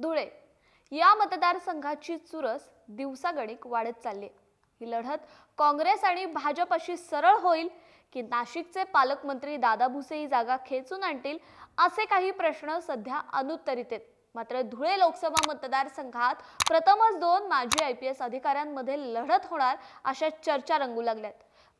धुळे. या मतदारसंघाची चुरस दिवसागणिक वाढत चालली. आहे. ही लढत काँग्रेस आणि भाजपशी सरळ होईल की नाशिकचे पालकमंत्री दादा भुसे ही जागा खेचून आणतील असे काही प्रश्न सध्या अनुत्तरित आहेत. मात्र धुळे लोकसभा मतदारसंघात प्रथमच दोन माजी आय पी एस अधिकाऱ्यांमध्ये लढत होणार अशा चर्चा रंगू लागल्यात.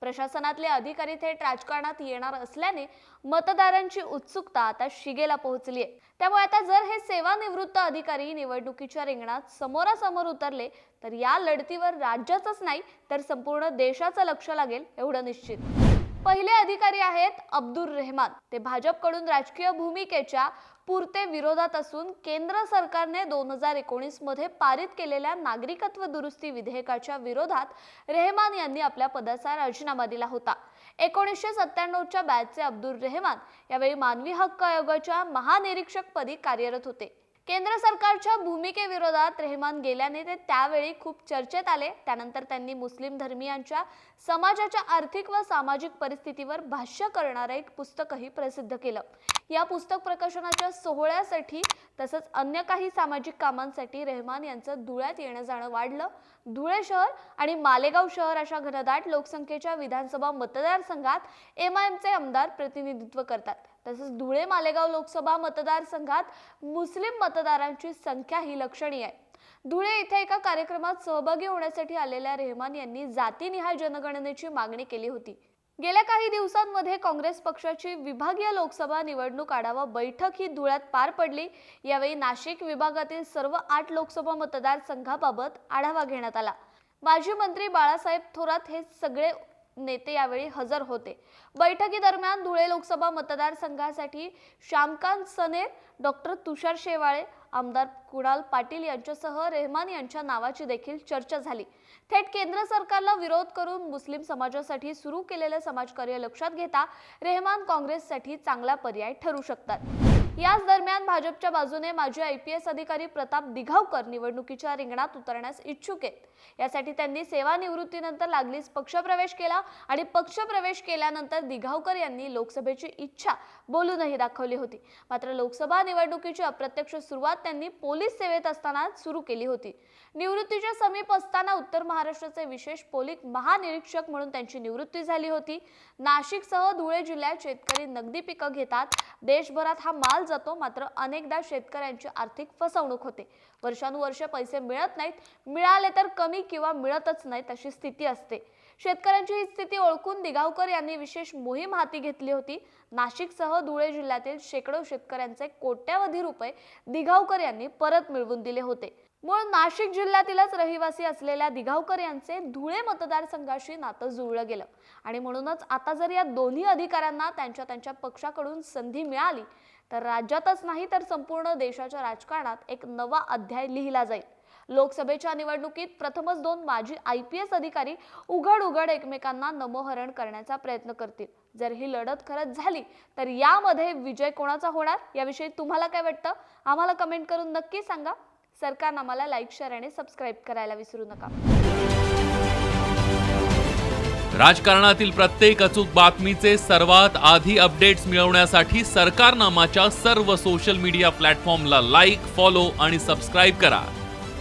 प्रशासनातले अधिकारी थेट राजकारणात येणार असल्याने मतदारांची उत्सुकता आता शिगेला पोहोचली आहे. त्यामुळे आता जर हे सेवानिवृत्त अधिकारी निवडणुकीच्या रिंगणात समोरासमोर उतरले तर या लढतीवर राज्याचंच नाही तर संपूर्ण देशाचं लक्ष लागेल एवढं निश्चित. पहिले अधिकारी आहेत अब्दुल रेहमान. ते भाजपकडून राजकीय भूमिकेच्या पुरते विरोधात असून केंद्र सरकारने दोन हजार एकोणीसमध्ये पारित केलेल्या नागरिकत्व दुरुस्ती विधेयकाच्या विरोधात रेहमान यांनी आपल्या पदाचा राजीनामा दिला होता. एकोणीसशे सत्त्याण्णवच्या बॅचचे अब्दुल रेहमान यावेळी मानवी हक्क आयोगाच्या महानिरीक्षक पदी कार्यरत होते. केंद्र सरकारच्या भूमिकेविरोधात रेहमान गेल्याने ते त्यावेळी खूप चर्चेत आले. त्यानंतर त्यांनी मुस्लिम धर्मियांच्या समाजाच्या आर्थिक व सामाजिक परिस्थितीवर भाष्य करणारं एक पुस्तकही प्रसिद्ध केलं. या पुस्तक प्रकाशनाच्या सोहळ्यासाठी तसंच अन्य काही सामाजिक कामांसाठी रेहमान यांचं धुळ्यात येणं जाणं वाढलं. धुळे शहर आणि मालेगाव शहर अशा घनदाट लोकसंख्येच्या विधानसभा मतदारसंघात एम आय एमचे आमदार प्रतिनिधित्व करतात. तसंच धुळे मालेगाव लोकसभा मतदारसंघात मुस्लिम मतदारांची संख्या ही लक्षणीय आहे. धुळे इथे एका कार्यक्रमात सहभागी होण्यासाठी आलेल्या रेहमान यांनी जातीनिहाय जनगणनेची मागणी केली होती. गेल्या काही दिवसांमध्ये काँग्रेस पक्षाची विभागीय लोकसभा निवडणूक आढावा बैठक ही धुळ्यात पार पडली. यावेळी नाशिक विभागातील सर्व आठ लोकसभा मतदारसंघाबाबत आढावा घेण्यात आला. माजी मंत्री बाळासाहेब थोरात हे सगळे नेते यावेळी हजर होते. बैठकीदरम्यान धुळे लोकसभा मतदारसंघासाठी श्यामकांत सनेर डॉक्टर तुषार शेवाळे आमदार कुणाल पाटील यांच्यासह रेहमान यांच्या नावाची देखील चर्चा झाली. थेट केंद्र सरकारला विरोध करून मुस्लिम समाजासाठी सुरू केलेलं समाजकार्य लक्षात घेता रेहमान काँग्रेससाठी चांगला पर्याय ठरू शकतात. याच दरम्यान भाजपच्या बाजूने माजी आय पी एस अधिकारी प्रताप दिघावकर निवडणुकीच्या रिंगणात उतरण्यास इच्छुक आहेत. यासाठी त्यांनी सेवानिवृत्तीनंतर लागलीच पक्षप्रवेश केला आणि पक्षप्रवेश केल्यानंतर दिघावकर यांनी लोकसभेची इच्छा बोलूनही दाखवली होती. मात्र लोकसभा निवडणुकीची अप्रत्यक्ष सुरुवात त्यांनी पोलीस सेवेत असताना सुरू केली होती. निवृत्तीच्या समीप असताना उत्तर महाराष्ट्राचे विशेष पोलीस महानिरीक्षक म्हणून त्यांची निवृत्ती झाली होती. नाशिकसह धुळे जिल्ह्यात शेतकरी नगदी पिकं घेतात. देशभरात हा माल जातो मात्र अनेकदा शेतकऱ्यांची आर्थिक फसवणूक होते. वर्षानुवर्ष पैसे मिळत नाहीत मिळाले तर कमी किंवा मिळतच नाहीत अशी स्थिती असते. शेतकऱ्यांची ही स्थिती ओळखून दिघावकर यांनी विशेष मोहीम हाती घेतली होती. नाशिकसह धुळे जिल्ह्यातील शेकडो शेतकऱ्यांचे कोट्यावधी रुपये दिघावकर यांनी परत मिळवून दिले होते. मूळ नाशिक जिल्ह्यातीलच रहिवासी असलेल्या दिघावकर यांचे धुळे मतदारसंघाशी नातं जुळलं गेलं. आणि म्हणूनच आता जर या दोन्ही अधिकाऱ्यांना त्यांच्या त्यांच्या पक्षाकडून संधी मिळाली तर राज्यातच नाही तर संपूर्ण देशाच्या राजकारणात एक नवा अध्याय लिहिला जाईल. लोकसभेच्या निवडणुकीत प्रथमच दोन माजी आय पी एस अधिकारी उघड उघड एकमेकांना नमोहरण करण्याचा प्रयत्न करतील. जर ही लढत खरंच झाली तर यामध्ये विजय कोणाचा होणार? याविषयी तुम्हाला काय वाटतं? आम्हाला कमेंट करून नक्की सांगा. सरकारनं आम्हाला लाईक शेअर आणि सबस्क्राईब करायला विसरू नका. राजकारणातील प्रत्येक अचूक बातमीचे सर्वात आधी अपडेट्स मिळवण्यासाठी सरकारनामाच्या सर्व सोशल मीडिया प्लॅटफॉर्मला लाईक फॉलो आणि सबस्क्राईब करा.